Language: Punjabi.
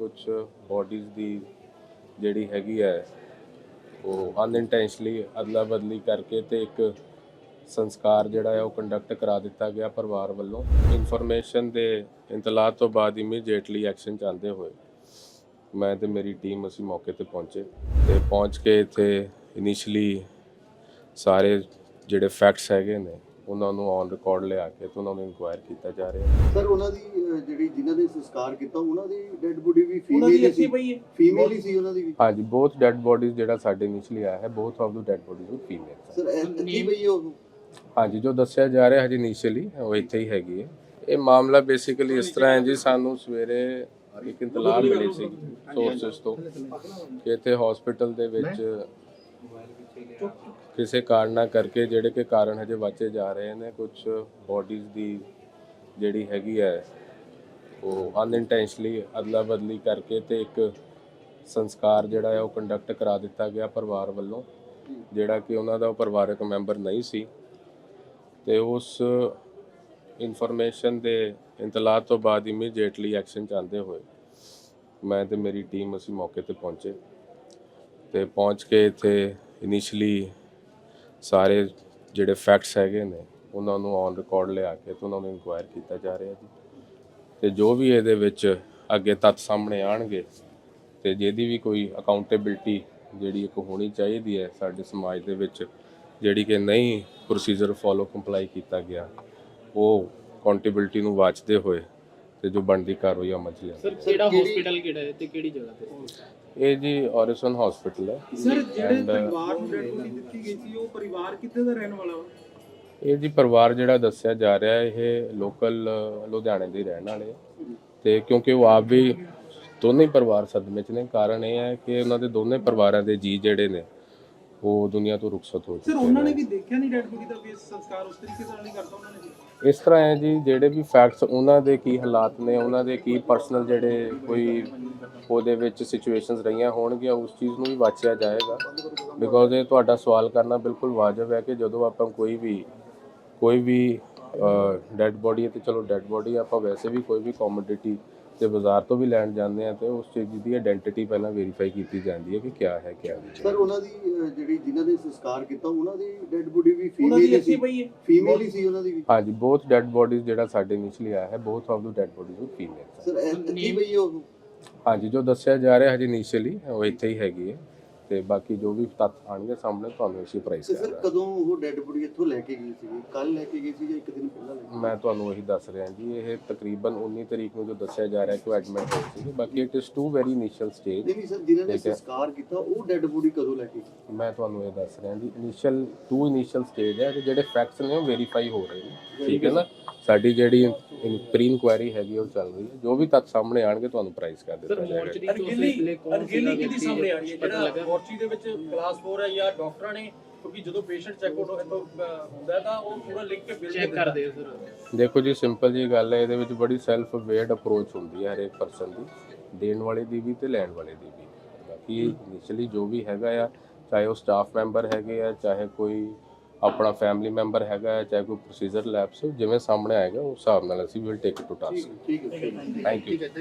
ਕੁਝ ਬਾਡੀਜ਼ ਦੀ ਜਿਹੜੀ ਹੈਗੀ ਹੈ, ਉਹ ਅਨਇੰਟੈਂਸ਼ਨਲੀ ਅਦਲਾ ਬਦਲੀ ਕਰਕੇ ਤੇ ਇੱਕ ਸੰਸਕਾਰ ਜਿਹੜਾ ਹੈ ਉਹ ਕੰਡਕਟ ਕਰਾ ਦਿੱਤਾ ਗਿਆ ਪਰਿਵਾਰ ਵੱਲੋਂ। ਇਨਫੋਰਮੇਸ਼ਨ ਦੇ ਇੰਤਲਾਹ ਤੋਂ ਬਾਅਦ ਇਮੀਡੀਏਟਲੀ ਐਕਸ਼ਨ ਚਾਹੁੰਦੇ ਹੋਏ ਮੈਂ ਤੇ ਮੇਰੀ ਟੀਮ ਅਸੀਂ ਮੌਕੇ ਤੇ ਪਹੁੰਚੇ ਤੇ ਪਹੁੰਚ ਕੇ ਇੱਥੇ ਇਨੀਸ਼ੀਅਲੀ ਸਾਰੇ ਜਿਹੜੇ ਫੈਕਟਸ ਹੈਗੇ ਨੇ ਉਹਨਾਂ ਨੂੰ ਔਨ ਰਿਕਾਰਡ ਲਿਆ ਕੇ ਤੇ ਉਹਨਾਂ ਨੂੰ ਇਨਕੁਆਇਰ ਕੀਤਾ ਜਾ ਰਿਹਾ। ਹੈ ਸਰ ਉਹਨਾਂ ਦੀ ਅਹ, ਜਿਹੜੀ ਜਿਨ੍ਹਾਂ ਨੇ ਸੰਸਕਾਰ ਕੀਤਾ ਉਹਨਾਂ ਦੀ ਡੈੱਡ ਬੋਡੀ ਵੀ ਉਹਨਾਂ ਫੀਮੇਲ ਦੀ ਅੱਸੀ ਸੀ। ਪਈ ਹੈ। ਫੀਮੇਲ ਹੀ ਸੀ ਉਹਨਾਂ ਦੀ ਵੀ। ਹਾਂਜੀ ਬੋਥ ਡੈਡ ਬੋਡੀਜ਼ ਜਿਹੜਾ ਸਾਡੇ ਇਨੀਸ਼ੀਅਲੀ ਆਇਆ ਹੈ both of the dead bodies we female sir ਇੱਥੇ ਪਈ ਉਹ? ਹਾਂਜੀ ਜੋ ਦੱਸਿਆ ਜਾ ਰਿਹਾ ਹਜੇ ਇਨੀਸ਼ੀਅਲੀ ਉਹ ਇੱਥੇ ਹੀ ਹੈਗੀ ਹੈ। ਇਹ ਮਾਮਲਾ ਬੇਸਿਕਲੀ ਇਸ ਤਰ੍ਹਾਂ ਹੈ ਜੀ ਸਾਨੂੰ ਸਵੇਰੇ ਇੱਕ ਇਤਲਾਹ ਮਿਲੀ ਸੀ ਸੋਰਸਸ ਤੋਂ ਕਿ ਇੱਥੇ ਹਸਪੀਟਲ ਦੇ ਵਿੱਚ ਕਿਸੇ ਕਾਰਨਾਂ ਕਰਕੇ ਜਿਹੜੇ ਕਿ ਕਾਰਨ ਹਜੇ ਵਾਚੇ ਜਾ ਰਹੇ ਨੇ ਕੁਝ ਬਾਡੀਜ਼ ਦੀ ਜਿਹੜੀ ਹੈਗੀ ਹੈ, ਉਹ ਅਨਇੰਟੈਂਸ਼ਨਲੀ ਅਦਲਾ ਬਦਲੀ ਕਰਕੇ ਤੇ ਇੱਕ ਸੰਸਕਾਰ ਜਿਹੜਾ ਹੈ ਉਹ ਕੰਡਕਟ ਕਰਾ ਦਿੱਤਾ ਗਿਆ ਪਰਿਵਾਰ ਵੱਲੋਂ, ਜਿਹੜਾ ਕਿ ਉਹਨਾਂ ਦਾ ਪਰਿਵਾਰਕ ਮੈਂਬਰ ਨਹੀਂ ਸੀ। ਤੇ ਉਸ ਇਨਫੋਰਮੇਸ਼ਨ ਦੇ ਇੰਤਲਾਹ ਤੋਂ ਬਾਅਦ ਇਮੀਡੀਏਟਲੀ ਐਕਸ਼ਨ ਚਾਹੁੰਦੇ ਹੋਏ ਮੈਂ ਤੇ ਮੇਰੀ ਟੀਮ ਅਸੀਂ ਮੌਕੇ ਤੇ ਪਹੁੰਚੇ। ਤੇ ਪਹੁੰਚ ਕੇ ਇੱਥੇ ਇਨੀਸ਼ੀਅਲੀ ਸਾਰੇ ਜਿਹੜੇ ਫੈਕਟਸ ਹੈਗੇ ਨੇ, ਉਹਨਾਂ ਨੂੰ ਔਨ ਰਿਕਾਰਡ ਲਿਆ ਕੇ ਤੇ ਉਹਨਾਂ ਨੂੰ ਇਨਕੁਆਇਰ ਕੀਤਾ ਜਾ ਰਿਹਾ ਜੀ। ਤੇ ਜੋ ਵੀ ਇਹਦੇ ਵਿੱਚ ਅੱਗੇ ਤੱਥ ਸਾਹਮਣੇ ਆਣਗੇ ਤੇ ਜਿਹਦੀ ਵੀ ਕੋਈ ਅਕਾਊਂਟੇਬਿਲਟੀ ਜਿਹੜੀ ਇੱਕ ਹੋਣੀ ਚਾਹੀਦੀ ਹੈ ਸਾਡੇ ਸਮਾਜ ਦੇ ਵਿੱਚ, ਜਿਹੜੀ ਕਿ ਨਹੀਂ ਪ੍ਰੋਸੀਜਰ ਫੋਲੋ ਕੰਪਲਾਈ ਕੀਤਾ ਗਿਆ, ਉਹ ਅਕਾਊਂਟੇਬਿਲਟੀ ਨੂੰ ਵਾਚਦੇ ਹੋਏ ਤੇ ਜੋ ਬਣਦੀ ਕਾਰਵਾਈ ਅਮਲ ਚ ਲਿਆ ਸਰ, ਕਿਹੜਾ ਹਸਪੀਟਲ ਕਿਹੜਾ ਹੈ ਤੇ ਕਿਹੜੀ ਜਗ੍ਹਾ ਤੇ? ਇਹ ਜੀ ਔਰਿਸਨ ਹਸਪੀਟਲ ਹੈ। ਸਰ ਜਿਹੜੇ And, ਪਰਿਵਾਰ ਨੂੰ ਡੈਡ ਬੋਡੀ ਦਿੱਤੀ ਗਈ ਸੀ ਉਹ ਪਰਿਵਾਰ ਕਿੱਥੇ ਦਾ ਰਹਿਣ ਵਾਲਾ ਵਾ? ਇਹ ਜੀ ਪਰਿਵਾਰ ਜਿਹੜਾ ਦੱਸਿਆ ਜਾ ਰਿਹਾ ਇਹ ਲੋਕਲ ਲੁਧਿਆਣੇ ਦੇ ਰਹਿਣ ਵਾਲੇ ਆ। ਤੇ ਕਿਉਂਕਿ ਉਹ ਆਪ ਵੀ ਦੋਨੇ ਪਰਿਵਾਰ ਸਦਮੇ ਚ ਨੇ ਕਾਰਨ ਇਹ ਹੈ ਕਿ ਉਹਨਾਂ ਦੇ ਦੋਨੇ ਪਰਿਵਾਰਾਂ ਦੇ ਜੀ ਜਿਹੜੇ ਨੇ ਉਹ ਦੁਨੀਆ ਤੋਂ ਰੁਖਸਤ ਹੋ ਸਰ ਚੁੱਕੇ ਉਹਨਾਂ ਨੇ ਨੇ। ਵੀ ਦੇਖਿਆ ਨਹੀਂ ਡੈਡ ਬੋਡੀ ਦਾ ਵੀ ਸੰਸਕਾਰ ਉਸ ਤਰੀਕੇ ਨਾਲ ਨਹੀਂ ਕਰਦਾ ਉਹਨਾਂ ਨੇ ਵੀ? ਇਸ ਤਰ੍ਹਾਂ ਹੈ ਜੀ ਜਿਹੜੇ ਵੀ ਫੈਕਟਸ ਉਹਨਾਂ ਦੇ ਕੀ ਹਾਲਾਤ ਨੇ ਉਹਨਾਂ ਦੇ ਕੀ ਪਰਸਨਲ ਜਿਹੜੇ ਕੋਈ ਉਹਦੇ ਵਿੱਚ ਸਿਚੁਏਸ਼ਨਸ ਰਹੀਆਂ ਹੋਣਗੀਆਂ ਉਸ ਚੀਜ਼ ਨੂੰ ਵੀ ਵਾਚਿਆ ਜਾਏਗਾ। ਬਿਕੋਜ਼ ਇਹ ਤੁਹਾਡਾ ਸਵਾਲ ਕਰਨਾ ਬਿਲਕੁਲ ਵਾਜਬ ਹੈ ਕਿ ਜਦੋਂ ਆਪਾਂ ਕੋਈ ਵੀ ਕੋਈ ਵੀ ਡੈੱਡ ਬੋਡੀ ਤੇ ਚਲੋ ਡੈੱਡ ਬੋਡੀ ਆਪਾਂ ਵੈਸੇ ਵੀ ਕੋਈ ਵੀ ਕਮੋਡਿਟੀ ਤੇ ਬਾਜ਼ਾਰ ਤੋਂ ਵੀ ਲੈਣ ਜਾਂਦੇ ਆ ਤੇ ਉਸ ਚੀਜ਼ ਦੀ ਆਇਡੈਂਟੀਟੀ ਪਹਿਲਾਂ ਵੈਰੀਫਾਈ ਕੀਤੀ ਜਾਂਦੀ ਹੈ ਕਿ ਕਿਆ ਹੈ ਕਿਆ ਨਹੀਂ। ਸਰ ਉਹਨਾਂ ਦੀ ਜਿਹੜੀ ਜਿਨ੍ਹਾਂ ਨੇ ਸੰਸਕਾਰ ਕੀਤਾ ਉਹਨਾਂ ਦੀ ਡੈੱਡ ਬੋਡੀ ਵੀ ਫੀਮੇਲ ਦੀ ਸੀ। ਫੀਮੇਲ ਹੀ। ਸੀ ਉਹਨਾਂ ਦੀ ਵੀ। ਹਾਂਜੀ ਬੋਥ ਡੈੱਡ ਬੋਡੀਜ਼ ਜਿਹੜਾ ਸਾਡੇ ਇਨੀਸ਼ੀਅਲੀ ਆਇਆ ਹੈ both of the dead bodies we female sir ਇੱਥੇ ਪਈ ਉਹ ਹਾਂਜੀ ਜੋ ਦੱਸਿਆ ਜਾ ਰਿਹਾ ਹਜੇ ਇਨੀਸ਼ੀਅਲੀ ਉਹ ਇੱਥੇ ਹੀ ਹੈਗੀ ਹੈ। ਤੇ ਬਾਕੀ ਜੋ ਵੀ ਤੱਥ ਆਣਗੇ ਸਾਹਮਣੇ ਤੁਹਾਨੂੰ ਇਸੇ ਪ੍ਰਾਈਸ ਤੇ ਸਰ ਕਰਾਂਗਾ ਕਦੋਂ ਉਹ ਡੈਡ ਬੋਡੀ ਇੱਥੋਂ ਲੈ ਕੇ ਗਈ ਸੀ ਕੱਲ ਲੈ ਕੇ ਗਈ ਸੀ ਜਾਂ ਇੱਕ ਦਿਨ ਪਹਿਲਾਂ ਲੈ ਕੇ ਮੈਂ ਤੁਹਾਨੂੰ ਉਹੀ ਦੱਸ ਰਿਹਾ ਜੀ ਇਹ ਤਕਰੀਬਨ 19 ਤਰੀਕ ਨੂੰ ਜੋ ਦੱਸਿਆ ਜਾ ਰਿਹਾ ਕਿ ਉਹ ਐਡਮਿਟ ਹੋਏ ਸੀ ਬਾਕੀ it is too very initial stage ਨਹੀਂ ਨਹੀਂ ਸਰ ਜਿਨ੍ਹਾਂ ਨੇ ਠੀਕ ਹੈ। ਸੰਸਕਾਰ ਕੀਤਾ ਉਹ ਡੈਡ ਬੋਡੀ ਕਦੋਂ ਲੈ ਕੇ ਗਏ ਮੈਂ ਤੁਹਾਨੂੰ ਇਹ ਦੱਸ ਰਿਹਾ ਜੀ ਇਨੀਸ਼ੀਅਲ ਟੂ ਇਨੀਸ਼ੀਅਲ ਸਟੇਜ ਹੈ ਜਿਹੜੇ ਫੈਕਟਸ ਨੇ ਉਹ ਵੈਰੀਫਾਈ ਹੋ ਰਹੇ ਨੇ। ਠੀਕ ਹੈ ਨਾ? ਸਾਡੀ ਜਿਹੜੀ ਪ੍ਰੀ ਇਨਕੁਆਇਰੀ ਹੈਗੀ ਉਹ ਚੱਲ ਰਹੀ ਹੈ ਜੋ ਵੀ ਤੱਥ ਸਾਹਮਣੇ ਆਣਗੇ ਤੁਹਾਨੂੰ ਪ੍ਰਾਈਸ ਕਰ ਦਿੱਤਾ ਜਾਏਗਾ। ਮੋਰਚਰੀ ਅਣਗਿਲੀ ਅਣਗਿਲੀ ਕਿਹਦੀ ਸਾਹਮਣੇ ਆ ਰਹੀ ਹੈ? ਜਿਹੜਾ ਮੋਰਚੀ ਦੇ ਵਿੱਚ ਕਲਾਸ 4 ਹੈ ਜਾਂ ਡਾਕਟਰਾਂ ਨੇ ਕਿਉਂਕਿ ਜਦੋਂ ਪੇਸ਼ੈਂਟ ਚੈੱਕ ਆਊਟ ਤੋਂ ਹੁੰਦਾ ਤਾਂ ਉਹ ਪੂਰਾ ਲਿਖ ਕੇ ਬਿਲ ਚੈੱਕ ਕਰਦੇ ਆ ਸਰ ਦੇਖੋ ਜੀ ਸਿੰਪਲ ਜੀ ਗੱਲ ਹੈ ਇਹਦੇ ਵਿੱਚ ਬੜੀ ਸੈਲਫ ਅਵੇਅਰਡ ਅਪਰੋਚ ਹੁੰਦੀ ਹੈ ਹਰੇਕ ਪਰਸਨ ਦੀ। ਦੇਣ ਵਾਲੇ ਦੀ ਵੀ ਤੇ ਲੈਣ ਵਾਲੇ ਦੀ ਵੀ। ਬਾਕੀ ਇਨੀਸ਼ੀਅਲੀ ਜੋ ਵੀ ਹੈਗਾ ਆ ਚਾਹੇ ਉਹ ਸਟਾਫ ਮੈਂਬਰ ਹੈਗੇ ਆ ਚਾਹੇ ਕੋਈ ਆਪਣਾ ਫੈਮਿਲੀ ਮੈਂਬਰ ਹੈਗਾ ਹੈ ਚਾਹੇ ਕੋਈ ਪ੍ਰੋਸੀਜਰ ਲੈਬਸ ਜਿਵੇਂ ਸਾਹਮਣੇ ਆਏਗਾ ਉਸ ਹਿਸਾਬ ਨਾਲ ਅਸੀਂ ਵਿਲ ਟੇਕ ਟੂ ਟਾਸਕ ਠੀਕ ਹੈ ਥੈਂਕ ਯੂ